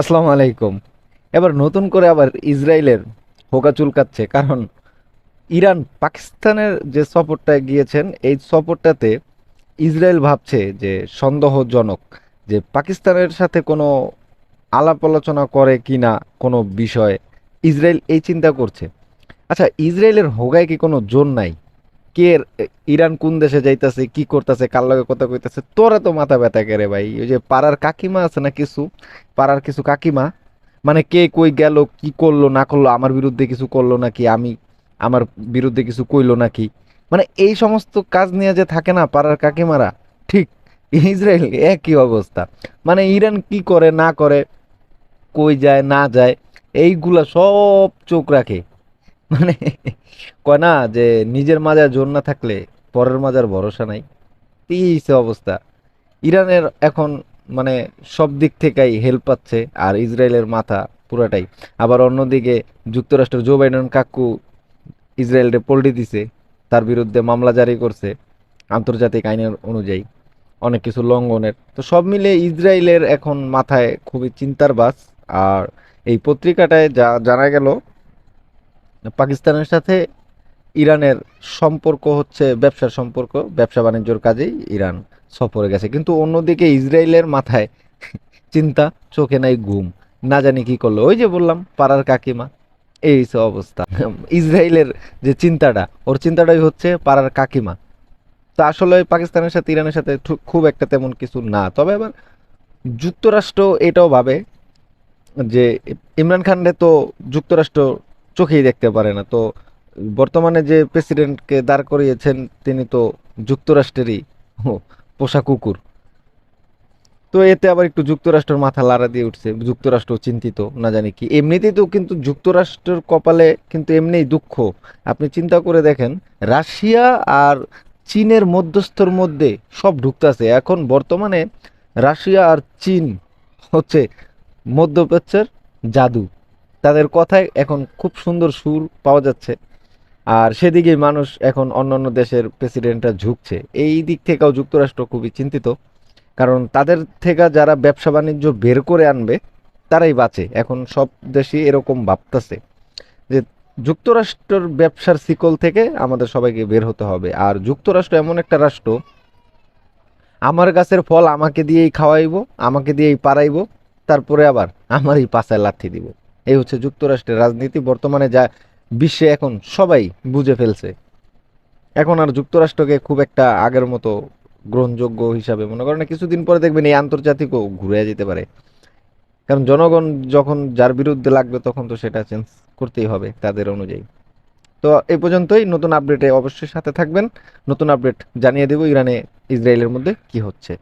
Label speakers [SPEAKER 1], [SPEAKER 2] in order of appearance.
[SPEAKER 1] আসসালামু আলাইকুম। এবার নতুন করে আবার ইসরায়েলের হোকা চুলকাচ্ছে, কারণ ইরান পাকিস্তানের যে সফরটায় গিয়েছেন, এই সফরটাতে ইসরায়েল ভাবছে যে সন্দেহজনক যে পাকিস্তানের সাথে কোনো আলাপ আলোচনা করে কি না কোনো বিষয়ে, ইসরায়েল এই চিন্তা করছে। আচ্ছা ইসরায়েলের হোগায় কি কোনো জোর নাই? কে ইরান কোন দেশে যাইতাছে, কি করতেছে, কার লগে কথা কইতাছে, তোরা তো মাথা ব্যথা করে ভাই। ওই যে পাড়ার কাকিমা আছে না কিছু, পাড়ার কিছু কাকিমা মানে কে কই গেল, কি করল, না করল, আমার বিরুদ্ধে কিছু করল নাকি, আমি আমার বিরুদ্ধে কিছু কইলো নাকি? মানে এই সমস্ত কাজ নিয়ে যে থাকে না পাড়ার কাকিমারা, ঠিক ইসরায়েল একই অবস্থা। মানে ইরান কি করে, না করে, কই যায়, না যায়, এইগুলা সব চোখ রাখে। মানে কয় না যে নিজের মাজার জোর না থাকলে পরের মাজার ভরসা নাই। এই অবস্থা। ইরানের এখন মানে সব দিক থেকেই হেল্প পাচ্ছে আর ইসরায়েলের মাথা পুরাটাই। আবার অন্যদিকে যুক্তরাষ্ট্রের জো বাইডেন কাকু ইসরায়েলরে পল্টি দিছে, তার বিরুদ্ধে মামলা জারি করছে আন্তর্জাতিক আইনের অনুযায়ী। অনেক কিছু লঙ্ঘনের। তো সব মিলে ইসরায়েলের এখন মাথায় খুবই চিন্তার বাস। আর এই পত্রিকাটায় যা জানা গেল পাকিস্তানের সাথে ইরানের সম্পর্ক হচ্ছে ব্যবসার সম্পর্ক, ব্যবসা বাণিজ্যর কাজেই ইরান সফরে গেছে। কিন্তু অন্যদিকে ইসরায়েলের মাথায় চিন্তা, চোখে নাই ঘুম। না জানি কি করল। ওই যে বললাম, পাড়ার কাকিমা। এই অবস্থা। ইসরায়েলের যে চিন্তাটা, ওর চিন্তাটাই হচ্ছে পাড়ার কাকিমা। তা আসলে পাকিস্তানের সাথে, ইরানের সাথে খুব একটা তেমন কিছু না। তবে আবার যুক্তরাষ্ট্র এটাও ভাবে যে ইমরান খানরে তো যুক্তরাষ্ট্র চোখেই দেখতে পারে না। তো বর্তমানে যে প্রেসিডেন্টকে দাঁড় করিয়েছেন, তিনি তো যুক্তরাষ্ট্রেরই পোষা কুকুর। তো এতে আবার একটু যুক্তরাষ্ট্রের মাথা লাড়া দিয়ে উঠছে, যুক্তরাষ্ট্র চিন্তিত, না জানি কি। এমনিতেই তো কিন্তু যুক্তরাষ্ট্রের কপালে কিন্তু এমনিই দুঃখ। আপনি চিন্তা করে দেখেন, রাশিয়া আর চীনের মধ্যস্থর মধ্যে সব ঢুকতেছে। এখন বর্তমানে রাশিয়া আর চীন হচ্ছে মধ্যপ্রাচ্যের জাদু। তাদের কথায় এখন খুব সুন্দর সুর পাওয়া যাচ্ছে। আর সেদিকেই মানুষ এখন অন্যান্য দেশের প্রেসিডেন্টরা ঝুঁকছে। এই দিক থেকেও যুক্তরাষ্ট্র খুবই চিন্তিত। কারণ তাদের থেকে যারা ব্যবসা বাণিজ্য বের করে আনবে, তারাই বাঁচে। এখন সব দেশই এরকম ভাবতেছে যে যুক্তরাষ্ট্রের ব্যবসার শিকল থেকে আমাদের সবাইকে বের হতে হবে। আর যুক্তরাষ্ট্র এমন একটা রাষ্ট্র, আমার গাছের ফল আমাকে দিয়েই খাওয়াইবো, আমাকে দিয়েই পারাইবো তারপরে আবার আমারই পাশায় লাথি দিব। এই হচ্ছে যুক্তরাষ্ট্রের রাজনীতি বর্তমানে যা বিশ্বে এখন সবাই বুঝে ফেলছে। এখন আর যুক্তরাষ্ট্রকে খুব একটা আগের মতো গ্রহণযোগ্য হিসাবে মনে করেন কিছুদিন পরে দেখবেন এই আন্তর্জাতিকও ঘুরে যেতে পারে। কারণ জনগণ যখন যার বিরুদ্ধে লাগবে তখন তো সেটা চেঞ্জ করতেই হবে তাদের অনুযায়ী। তো এই পর্যন্তই, নতুন আপডেটে অবশ্যই সাথে থাকবেন। নতুন আপডেট জানিয়ে দেব ইরানে ইসরায়েলের মধ্যে কি হচ্ছে।